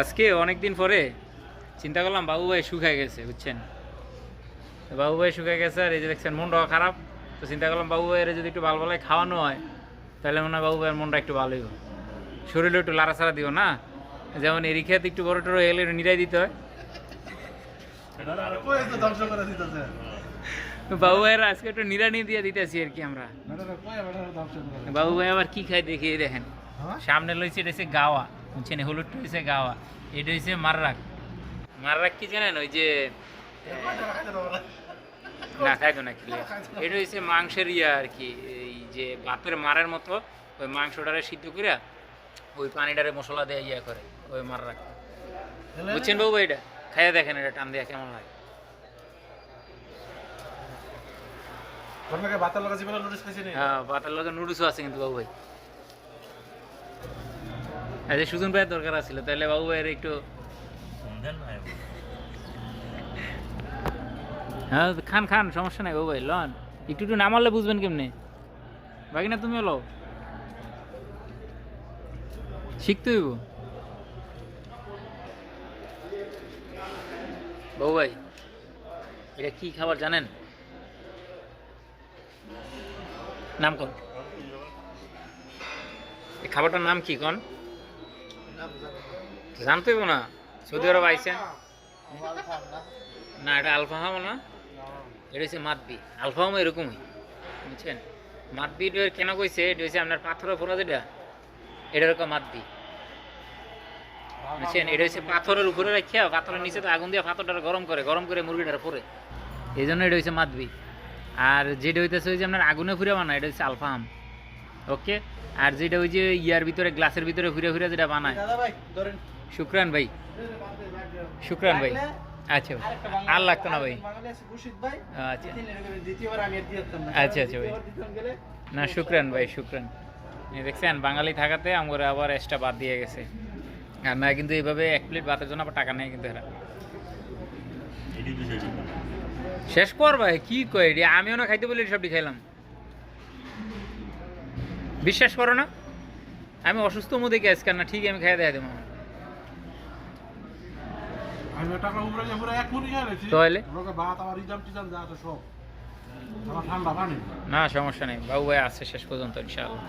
আজকে অনেক দিন পরে চিন্তা করলাম বাবু ভাই শুকায় গেছে বুঝছেন? বাবু ভাই শুকায় গেছে আর এই যে দেখছেন মনটাও খারাপ। তো চিন্তা করলাম বাবু ভাইয়ের যদি একটু ভালো ভালো খাওয়ানো হয় তাহলে মনে হয় বাবু ভাইয়ের মনটা একটু ভালো হইব। শরীরে একটু লাড়াছাড়া দিও না? যেমন এরি খেতে একটু বড় টড়ো এলে নিরাই দিতে হয়। বাবু ভাইয়ের আজকে একটু নিরানি দিয়ে দিতেছি আর কি আমরা। বাবু ভাই আবার কি খাই দেখিয়ে দেখেন। হ্যাঁ? সামনে লইছে এটা গাওয়া। বুঝছেন হলুদটা হচ্ছে গাওয়া। এটা হচ্ছে মাররাক। মাররাক কি জানেন? ওই যে না খাইতো না কি এটা হচ্ছে মাংসের ইয়া আর কি এই যে ভাতের মারের মতো ওই মাংসটারে সিদ্ধ করে ওই পানিটারে মশলা দিয়ে ইয়া করে ওই মাররাক। বুঝছেন বাবু এটা? খাইয়া দেখেন এটা টান দেয়া কেমন লাগে। তোমাকে বাতার লাগা জীবনে নোটিস খাইছি নি হ্যাঁ ভাতের লগে নুডলসও আছে কিন্তু বাবু ভাই। আচ্ছা সুজন ভাইয়ের দরকার আছিল তাহলে বাবু ভাইয়ের একটু হ্যাঁ খান খান সমস্যা নাই বাবু ভাই লন। একটু একটু নামালে বুঝবেন কেমনে? বাকি না তুমি লো শিখতে হইব। বাবু ভাই এটা কি খাবার জানেন? নাম কোন। এই খাবারটার নাম কি কোন? জানতে হইব না। সৌদি আরব আইসেন না, এটা আলফাহাম না? এটা হচ্ছে মাতবি আলফাহাম এরকমই, বুঝছেন? মাতবি কেন কইছে? এটা হচ্ছে আপনার পাথরের ফোড়া যেটা এটা রকম মাতবি বুঝছেন? এটা হচ্ছে পাথরের উপরে পাথরের নিচে তো আগুন দিয়ে পাথরটা গরম করে গরম করে মুরগিটার পরে এই জন্য এটা হচ্ছে মাতবি আর যেটা হইতেছে ওই আপনার আগুনে ফুরে বানায়, এটা হচ্ছে আলফাহাম ওকে? আর যেটা ওই যে ইয়ার ভিতরে গ্লাসের ভিতরে ঘুরে ঘুরে যেটা বানায়। দাদা ভাই ধরেন। শুক্রান ভাই। শুক্রান ভাই। আচ্ছা আর লাগতো না ভাই। আচ্ছা। দ্বিতীয়বার আমি আর দিতাম না। আচ্ছা, আচ্ছা ভাই। না শুক্রান ভাই শুক্রান। এই দেখছেন বাঙালি থাকাতে আমার আবার এক্সট্রা বাদ দিয়ে গেছে। আর না কিন্তু এইভাবে এক প্লেট ভাতের জন্য আবার টাকা নেই কিন্তু এরা। শেষ কর ভাই কি কয়? আমিও না খাইতে বলি সবটি খাইলাম। বিশ্বাস করো না আমি অসুস্থ মধ্যে গেছ কেন না ঠিক আমি খাই দেয় দেবো। তাহলে? আছে না সমস্যা নেই বাবু ভাই আসছে শেষ পর্যন্ত ইনশাআল্লাহ।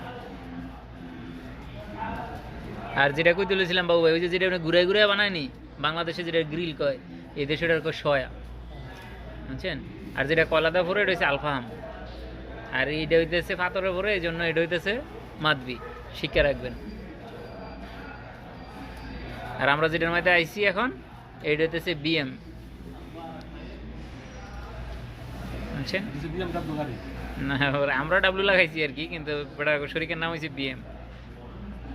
আর যেটা কই তুলেছিলাম বাবু ভাই ওই যে যেটা ঘুরাই ঘুরাই বানায়নি বাংলাদেশে যেটা গ্রিল কয় এই দেশে ওটা কয় সয়া। বুঝছেন? আর যেটা কলাদা ভরে এটা হচ্ছে আলফাহাম আর এইটা হইতেছে পাথরে ভরে এই জন্য এটা হইতেছে মাদবি। শিক্ষা রাখবেন। আর আমরা যেটার মধ্যে আইসি এখন এইটা হইতেছে বিএম। না আমরা ডাব্লু লাগাইছি আর কি কিন্তু বেটা শরীরের নাম হয়েছে বিএম।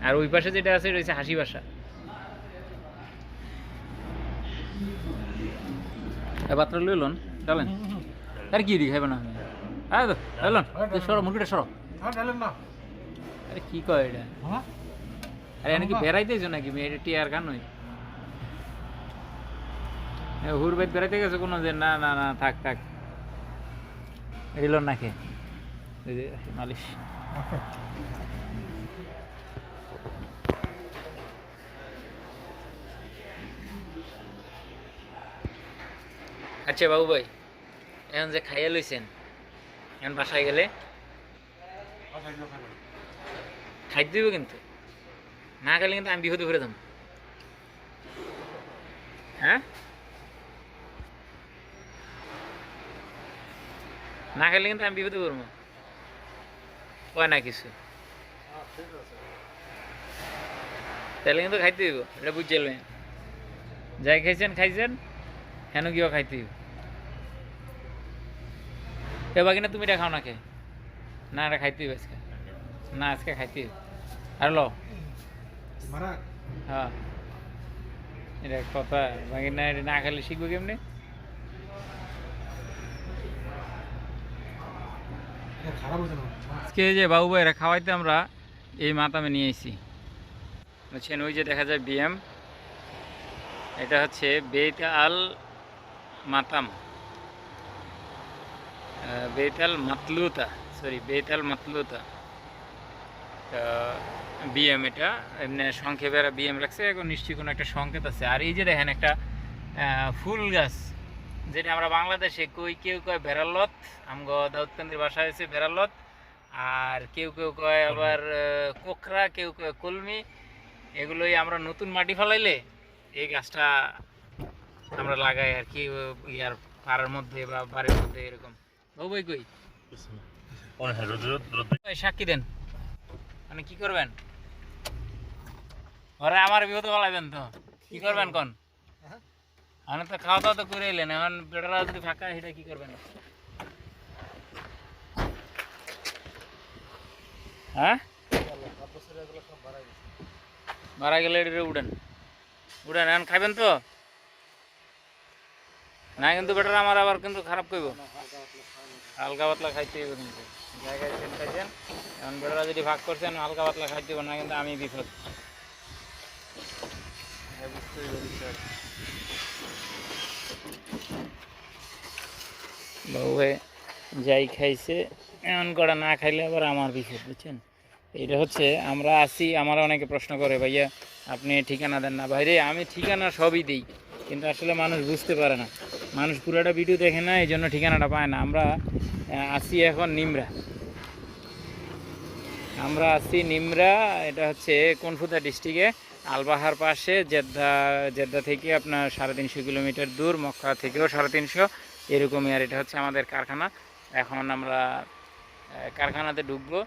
আর ওই পাশে যেটা আছে এটা হচ্ছে হাসি ভাষা পাত্র লইলন চলেন আর কি দি খাইবে না আরে তো সরো মুরগিটা সরো। হ্যাঁ ডালেন না। আরে কি কয় এটা? হ্যাঁ। আরে এনে কি বেড়াইতেছো নাকি? টিয়ার হুর বাইত বেড়াইতে গেছো কোনো যে না না না থাক থাক। এলো না খে মালিশ। আচ্ছা বাবু ভাই এখন যে খাইয়া লইছেন এখন বাসায় গেলে খাইতে দিব কিন্তু। না খেলে কিন্তু আমি বিপদে ঘুরে দাম হ্যাঁ? না খেলে কিন্তু আমি বিপদে করব কয় না কিছু। তাহলে কিন্তু খাইতে দিব এটা বুঝতে যাই খাইছেন খাইছেন, হেন কিও খাইতে দিব এ বাকি না তুমি এটা খাও না খেয়ে না এটা খাইতে দিব আজকে। না আজকে খাইতে আর লো হ্যাঁ। এটা কথা বাকি না এটা না খেলে শিখব কেমনি? আজকে যে বাবু ভাইরা খাওয়াইতে আমরা এই মাতামে নিয়ে এসেছি বুঝছেন ওই যে দেখা যায় বিএম। এটা হচ্ছে বেত আল মাতাম। বেত আল মাতলুতা সরি বেত আল মাতলুতা। তো বিএম এটা এমনি সংক্ষেপে বিএম রাখছে এখন নিশ্চয়ই কোনো একটা সংকেত আছে। আর এই যে দেখেন একটা ফুল গাছ যেটা আমরা বাংলাদেশে কই কেউ কয় বেড়ালত আমগো দাউদকান্দির ভাষা হয়েছে বেড়ালত আর কেউ কেউ কয় আবার কোকরা কেউ কয় কলমি। এগুলোই আমরা নতুন মাটি ফেলাইলে এই গাছটা আমরা লাগাই আর কি ইয়ার পাড়ার মধ্যে বা বাড়ির মধ্যে এরকম। কই? হ্যাঁ সাক্ষী দেন। মানে কি করবেন? ওরা আমার বিপদ বলাইবেন তো। কি করবেন কোন? আমি তো খাওয়া দাওয়া তো করে এলেন এখন বেটারা যদি ফাঁকা সেটা কি করবেন? হ্যাঁ? মারা গেলে এটা উঠেন উঠেন এখন খাইবেন তো? না কিন্তু বেটারা আমার আবার কিন্তু খারাপ করব হালকা পাতলা খাইতে জায়গায় খাইছেন এখন বেটারা যদি ভাগ করছেন হালকা পাতলা খাইতে না কিন্তু আমি বিপদ হ্যাঁ, ভাই যাই খাইছে এমন করা না খাইলে আবার আমার বিপদ বুঝছেন? এটা হচ্ছে আমরা আসি আমার অনেকে প্রশ্ন করে ভাইয়া আপনি ঠিকানা দেন না। ভাইরে আমি ঠিকানা সবই দিই কিন্তু আসলে মানুষ বুঝতে পারে না। মানুষ পুরোটা ভিডিও দেখে না এই জন্য ঠিকানাটা পায় না। আমরা আসি এখন নিমরা। আমরা আছি নিমরা, এটা হচ্ছে কোনফুদা ডিস্ট্রিক্টে আলবাহার পাশে, জেদ্দা জেদ্দা থেকে আপনার সাড়ে তিনশো কিলোমিটার দূর, মক্কা থেকেও সাড়ে তিনশো। এরকমই আর এটা হচ্ছে আমাদের কারখানা। এখন আমরা কারখানাতে ঢুকবো।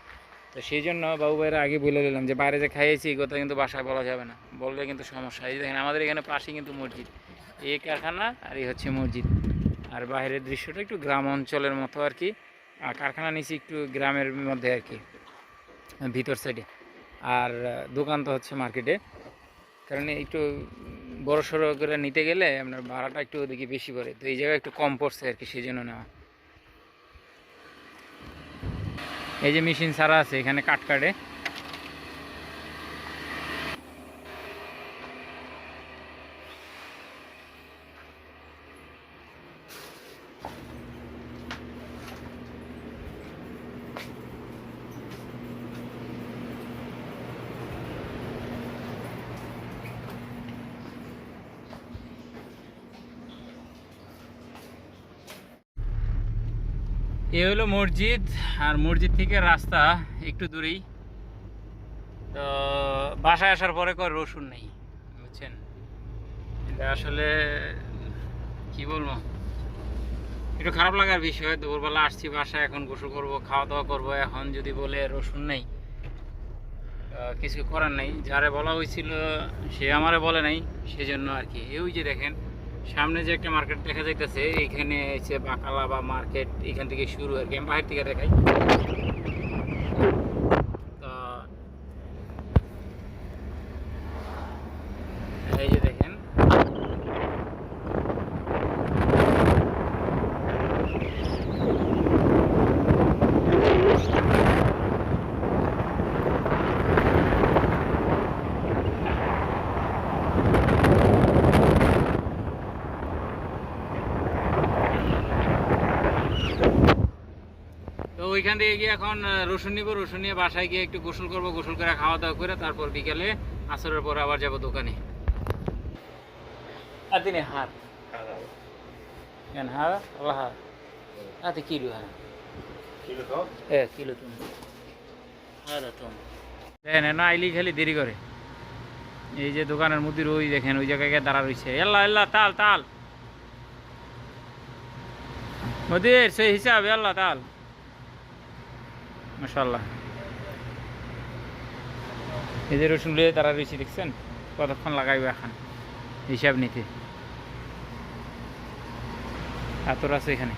তো সেই জন্য বাবু ভাইয়ের আগে বলে দিলাম যে বাইরে যে খাইয়েছি কথা কিন্তু বাসায় বলা যাবে না। বললে কিন্তু সমস্যা। এই দেখেন, আমাদের এখানে পাশেই কিন্তু মসজিদ। এই কারখানা আর এই হচ্ছে মসজিদ। আর বাইরের দৃশ্যটা একটু গ্রাম অঞ্চলের মতো আর কি। আর কারখানা নিচে একটু গ্রামের মধ্যে আর কি, ভিতর সাইডে আর দোকান তো হচ্ছে মার্কেটে কারণ একটু বড় সড়ো করে নিতে গেলে আপনার ভাড়াটা একটু ওদিকে বেশি পড়ে। তো এই জায়গায় একটু কম পড়ছে আর কি সেই জন্য নেওয়া। এই যে মেশিন সারা আছে এখানে কাট কাটে। এ হলো মসজিদ, আর মসজিদ থেকে রাস্তা একটু দূরেই। তো বাসায় আসার পরে কর রসুন নেই, বুঝছেন? এটা আসলে কি বলব? একটু খারাপ লাগার বিষয়, দুপুরবেলা আসছি বাসায়, এখন গোসল করব খাওয়া দাওয়া করব, এখন যদি বলে রসুন নেই কিছু করার নেই। যারে বলা হয়েছিল সে আমারে বলে নাই, সেজন্য আর কি। এই যে দেখেন সামনে যে একটা মার্কেট দেখা যাইতেছে, এইখানে হচ্ছে বাকালা বা মার্কেট এখান থেকে শুরু আর কি। আমি বাহির থেকে দেখাই তো এই যে দেখেন তো ওইখান থেকে গিয়ে এখন রসুন নিব রসুন নিয়ে বাসায় গিয়ে একটু গোসল করব গোসল করে খাওয়া দাওয়া করে তারপর বিকেলে আসরের পর আবার যাব দোকানে। আর দিনে হাত কেন আল্লাহ আতে কিলো হা কিলো কিলো তুমি। হ্যাঁ তুমি। দেখেন না আইলি খালি দেরি করে। এই যে দোকানের মধ্যে ওই দেখেন ওই জায়গায় গিয়ে দাঁড়া রয়েছে। এল্লা এল্লা তাল তাল। মোদির সেই হিসাব আল্লাহ তাল। মাশাল্লাহ এই রসুন লিয়ে তারা রয়েছে, দেখছেন? কতক্ষণ লাগাইবে এখন? হিসাব নিতে। এতর আছে এখানে।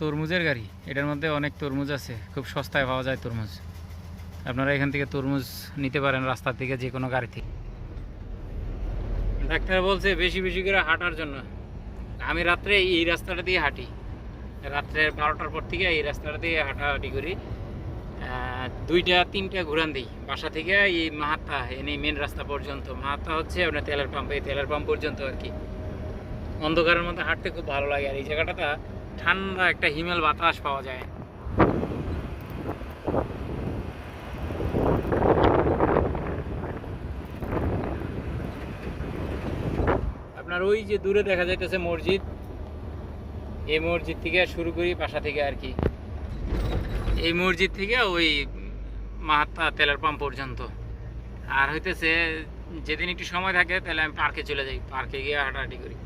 তরমুজের গাড়ি। এটার মধ্যে অনেক তরমুজ আছে। খুব সস্তায় পাওয়া যায় তরমুজ। আপনারা এখান থেকে তরমুজ নিতে পারেন রাস্তার থেকে যে কোনো গাড়ি থেকে। ডাক্তার বলছে বেশি বেশি করে হাঁটার জন্য। আমি রাত্রে এই রাস্তাটা দিয়ে হাঁটি। রাত্রে বারোটার পর থেকে এই রাস্তাটা দিয়ে হাঁটাহাঁটি করি। দুইটা, তিনটা ঘুরান দিই। বাসা থেকে এই মাহাত্মা এনে মেন রাস্তা পর্যন্ত। মাহাত্তা হচ্ছে আপনার তেলের পাম্প এই তেলের পাম্প পর্যন্ত আর কি। অন্ধকারের মধ্যে হাঁটতে খুব ভালো লাগে। আর এই জায়গাটাতে ঠান্ডা একটা হিমেল বাতাস পাওয়া যায়। আপনার ওই যে দূরে দেখা যাইতেছে মসজিদ এই মসজিদ থেকে শুরু করি বাসা থেকে আর কি। এই মসজিদ থেকে ওই মাহাত্মা তেলের পাম্প পর্যন্ত। আর হইতেছে, যেদিন একটু সময় থাকে, তাহলে আমি পার্কে চলে যাই। পার্কে গিয়ে হাঁটাহাঁটি করি।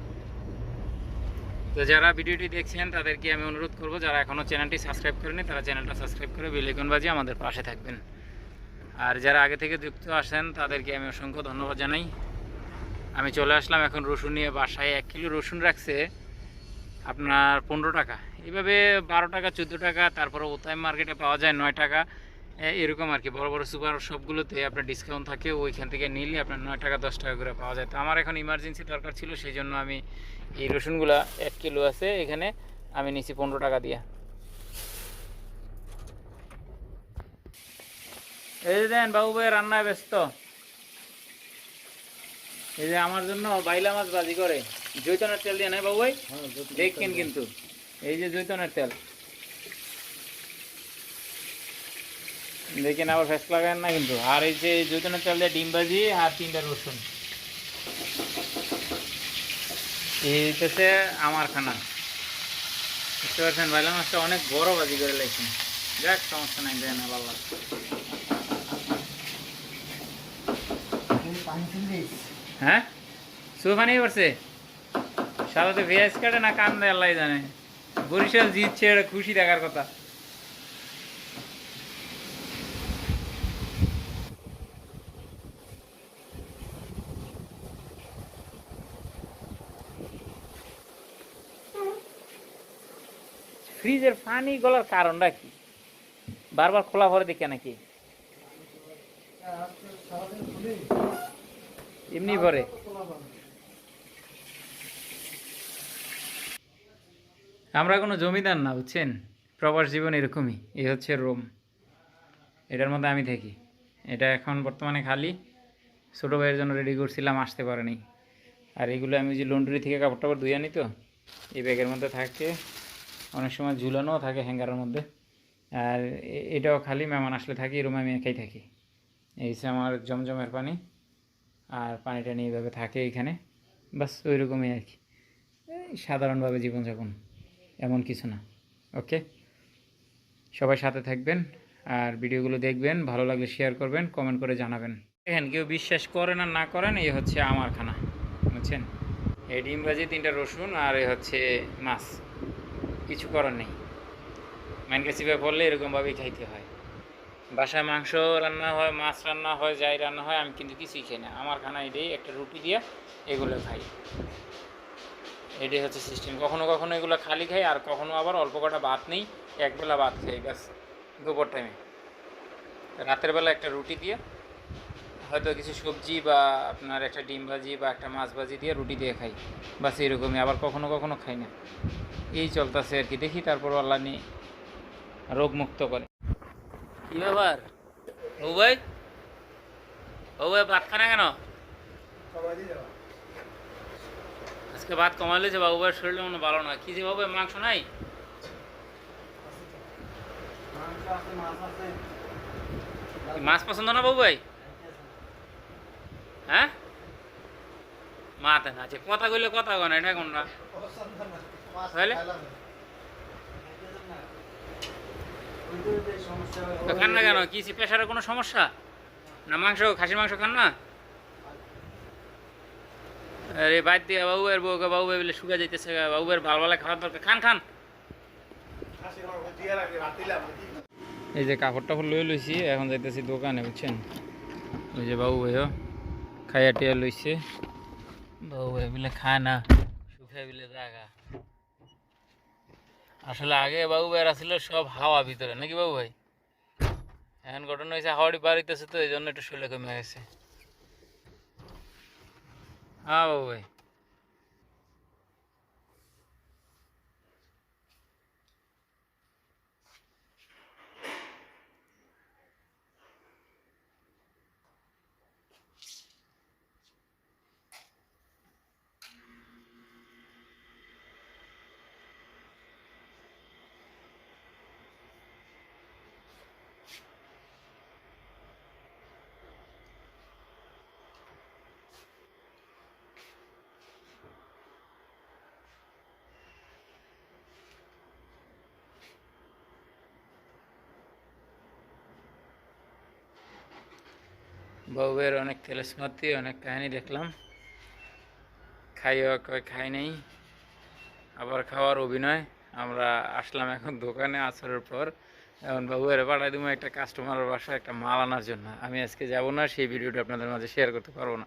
তো যারা ভিডিওটি দেখছেন, তাদেরকে আমি অনুরোধ করব, যারা এখনও চ্যানেলটি সাবস্ক্রাইব করেনি তারা চ্যানেলটা সাবস্ক্রাইব করে বেলাইকন বাজিয়ে আমাদের পাশে থাকবেন। আর যারা আগে থেকে যুক্ত আসেন তাদেরকে আমি অসংখ্য ধন্যবাদ জানাই। আমি চলে আসলাম এখন রসুন নিয়ে বাসায়। এক কিলো রসুন রাখছে আপনার পনেরো টাকা। এইভাবে বারো টাকা, চোদ্দ টাকা, তারপরে ওতাই মার্কেটে পাওয়া যায় নয় টাকা। এরকম আর কি, বড় বড় সুপার শপগুলোতে আপনার ডিসকাউন্ট থাকে, ওইখান থেকে নিলে আপনার নয় টাকা, দশ টাকা করে পাওয়া যায়। তো আমার এখন ইমার্জেন্সি দরকার ছিল, সেই জন্য আমি এই রসুনগুলা এক কিলো আছে, এখানে আমি নিছি পনেরো টাকা দিয়ে। এই যে দেন, বাবু ভাই রান্নায় ব্যস্ত। এই যে আমার জন্য বাইলা মাছ বাজি করে। জৈতনের তেল দিয়ে নেয় বাবু ভাই হ্যাঁ দেখছেন কিন্তু এই যে জৈতনের তেল। দেখেন আবার ফেস লাগান না কিন্তু। আর এই যে জৈতনের তেল দিয়ে ডিম ভাজি আর তিনটা রসুন। এই হইতেছে আমার খানা। বুঝতে পারছেন বাইলা মাছটা অনেক বড় বাজি করে লাগছেন যাক সমস্যা নাই দেয় না ভালো লাগছে। পানি ফেলে সুফানি করছে কাটে না কান দেয় আল্লাহ জানে। বরিশাল জিতছে, এটা খুশি দেখার কথা। ফ্রিজের পানি গলার কারণটা কি? বারবার খোলা ভরে দেখে নাকি? এমনি ভরে আমরা কোনো জমিদার না, বুঝছেন? প্রবাস জীবন এরকমই। এই হচ্ছে রোম। এটার মধ্যে আমি থাকি। এটা এখন বর্তমানে খালি। ছোটো ভাইয়ের জন্য রেডি করছিলাম, আসতে পারেনি। আর এগুলো আমি যে লন্ড্রি থেকে কাপড় টাপড় ধুয়ে আনি তো, এই ব্যাগের মধ্যে থাকে। অনেক সময় ঝুলানোও থাকে হ্যাঙ্গারের মধ্যে। আর এটাও খালি মেহমান আসলে থাকি রুমে আমি একাই থাকি। এই হচ্ছে আমার জমজমের পানি। আর পানিটা নিয়ে এইভাবে থাকে এখানে। বাস ওই রকমই আর কি। সাধারণভাবে জীবনযাপন। এমন কিছু না ওকে সবাই সাথে থাকবেন আর ভিডিওগুলো দেখবেন, ভালো লাগলে শেয়ার করবেন কমেন্ট করে জানাবেন। দেখেন, কেউ বিশ্বাস করেন আর না করেন, এই হচ্ছে আমার খানা, বুঝছেন? এই ডিম ভাজি, তিনটা রসুন আর এই হচ্ছে মাছ, কিছু করার নেই। মাইনকে চিপে পড়লে এরকমভাবেই খাইতে হয়। বাসায় মাংস রান্না হয়, মাছ রান্না হয়, যাই রান্না হয়, আমি কিন্তু কিছুই খাই না। আমার খানা এটাই, একটা রুটি দিয়ে এগুলো খাই। এটাই হচ্ছে সিস্টেম কখনো কখনো এগুলো খালি খাই আর কখনো আবার অল্প কটা ভাত নেই একবেলা ভাত খাই ব্যাস দুপুর টাইমে রাতের বেলা একটা রুটি দিয়ে হয়তো কিছু সবজি বা আপনার একটা ডিম ভাজি বা একটা মাছ ভাজি দিয়ে রুটি দিয়ে খাই। বাস এরকমই আবার কখনো কখনো খাই না। এই চলতেছে আর কি দেখি তারপর আল্লাহ নিয়ে রোগ মুক্ত করে। কি ব্যাপার? ও ভাই? ও ভাই ভাত খানা কেন? আজকে ভাত কমালেছে বাবু ভাইয়ের শরীরটা মনে ভালো না কি যে বাবু মাংস নাই? মাছ পছন্দ না বাবু ভাই? হ্যাঁ? মাতে না আছে কথা কইলে কথা কয় না, এটা তাহলে? খান না কেন? কি প্রেশারের কোনো সমস্যা? না মাংস, খাসির মাংস খান না? আরে বাদ দিয়ে বাবু এর বউকে বাবু বলে শুকা যাইতেছে বাবু এর ভালো ভালো খাওয়ার দরকার। খান খান। এই যে কাপড় টাপড় লয়ে লইছি, এখন যাইতেছি দোকানে, বুঝছেন? ওই যে বাবু ভাইও খাইয়া টিয়া লইছে। বাবু ভাই বলে খায় না শুকাই বলে জাগা আসলে আগে বাবু ভাইয়ের আসলে সব হাওয়া ভিতরে, নাকি বাবু ভাই? এখন ঘটনা হয়েছে হাওয়াটি বাড়িতেছে তো, এই জন্য একটু শরীরে কমে গেছে। হ্যাঁ বাবু বউয়ের অনেক তেলস্মৃতি, অনেক কাহিনী দেখলাম। খাইও কয় খাই নাই। আবার খাওয়ার অভিনয়। আমরা আসলাম এখন দোকানে আসরের পর। এখন বাবুয়ের পাঠাই দেবো একটা কাস্টমারের বাসায় একটা মাল আনার জন্য। আমি আজকে যাব না, সেই ভিডিওটা আপনাদের মাঝে শেয়ার করতে পারব না।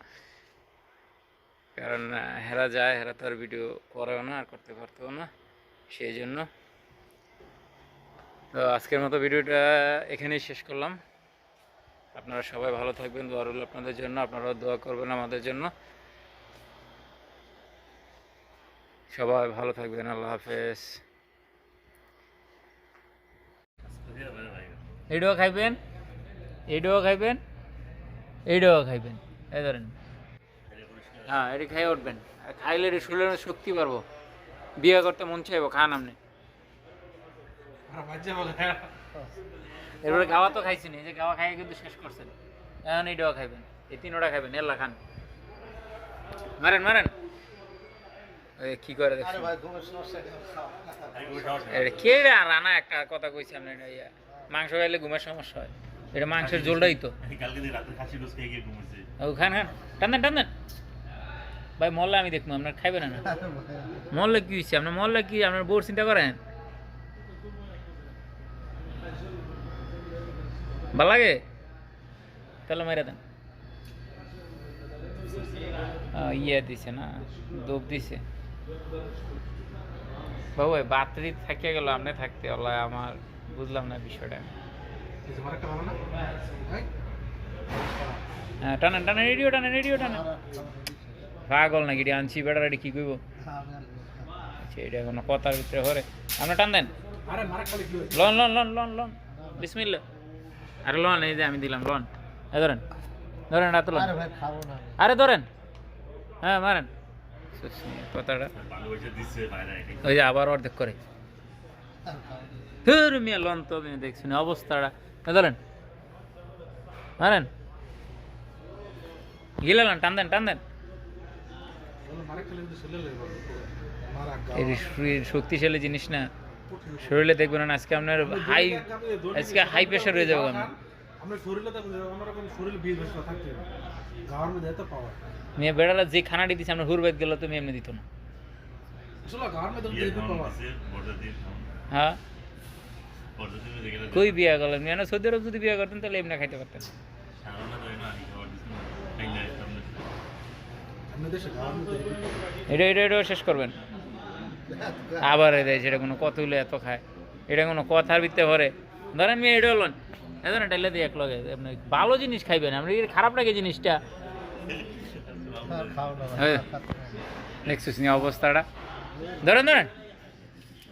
কারণ হেরা যায়, হেরা তার ভিডিও করেও না, আর করতে পারতেও না। সেই জন্য। তো আজকের মতো ভিডিওটা এখানেই শেষ করলাম। আপনারা সবাই ভালো থাকবেন, দোয়া রইল আপনাদের জন্য, আপনারাও দোয়া করবেন আমাদের জন্য। সবাই ভালো থাকবেন, আল্লাহ হাফেজ। এইটাও খাইবেন? এইটাও খাইবেন? এইটাও খাইবেন। এই ধরেন। হ্যাঁ এটি খাই উঠবেন। খাইলে এটি শক্তি পারব বিয়ে করতে মন চাইব খান আপনি এরপরে গাওয়া তো খাইছেন এই যে গাওয়া খাইয়ে কিন্তু শেষ করছেন। এখন এইটাও খাইবেন এই তিনোটা খাইবেন এল্লা খান। মারেন মারেন। কি করে কে রানা একটা কথা কইছি এটা ইয়া। মাংস খাইলে ঘুমের সমস্যা হয়। এটা মাংসের জোলটাই তো। খান খান। টান দেন টান দেন। ভাই মহল্লা আমি দেখব আপনার খাইবেন না মহল্লা কি হয়েছে আপনার মহল্লা কি আপনার বউর চিন্তা করেন? ভালো লাগে? তাহলে মেরে দেন। ইয়ে দিছে না দোপ দিছে। বাবু ভাই বাতরি থাকিয়ে গেল আপনি থাকতে ওলা আমার বুঝলাম না বিষয়টা। হ্যাঁ টানেন টানেন রেডিও টানেন রেডিও টানেন। পাগল নাকি এটি আনছি বেটার এটি কি আচ্ছা এটা কোনো কথার ভিতরে হরে। আপনি টান দেন। লন লন লন লন লন। বিসমিল্লা আরে লন এই যে আমি দিলাম লন। এ ধরেন ধরেন রাত লন। আরে ধরেন। হ্যাঁ মারেন। কথাটা। ওই যে আবার অর্ধেক করে। ধুর মিয়া লন তো আমি দেখছি না অবস্থাটা। এ ধরেন। মারেন। গিলালেন টান দেন টান দেন। শক্তিশালী জিনিস না। শরীরে দেখবেন না আজকে আপনার হাই আজকে হাই প্রেশার হয়ে যাবে আপনার আমরা শরীরে তো আমরা কোনো শরীর বীজ বেশ থাকতে গাওয়ার মধ্যে এত পাওয়া মেয়ে বেড়ালা যে খানাটি দিচ্ছে আপনার হুরবাদ গেল তুমি এমনি দিত না। আসলে গাওয়ার মধ্যে বিয়ে দেখতে খাওয়ানো পাওয়া দিছে বর্ডার দিয়ে হ্যাঁ? কই বিয়া করলেন মেয়ে না সৌদি আরব যদি বিয়া করতেন তাহলে এমনি খাইতে পারতেন। দিছি এটা এটা এটাও শেষ করবেন। আবার দেয় সেটা কোনো কত হইলে এত খায়? এটা কোনো কথার ভিত্তে ভরে। ধরেন মেয়ে এটা হলেন এ ধরেন টাইলে দিয়ে এক লগে আপনি ভালো জিনিস খাইবেন আপনি খারাপ লাগে জিনিসটা। হ্যাঁ। দেখছিস নি অবস্থাটা। ধরেন ধরেন।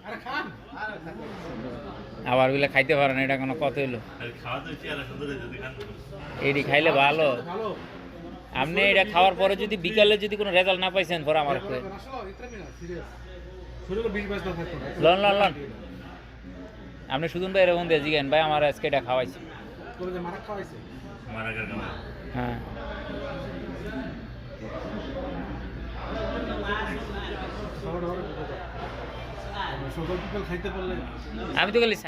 আরে খান আবার ওইগুলো খাইতে পারেন এটা কোনো কথা হইল এটি খাইলে ভালো। ভালো। আপনি এটা খাওয়ার পরে যদি বিকালে যদি কোনো রেজাল্ট না পাইছেন পরে আমার লন লন লন। আপনি শুধু ভাই এরকম দিয়ে জিগেন ভাই আমার আজকে এটা খাওয়াইছে। গেল হ্যাঁ। আমি তো খালি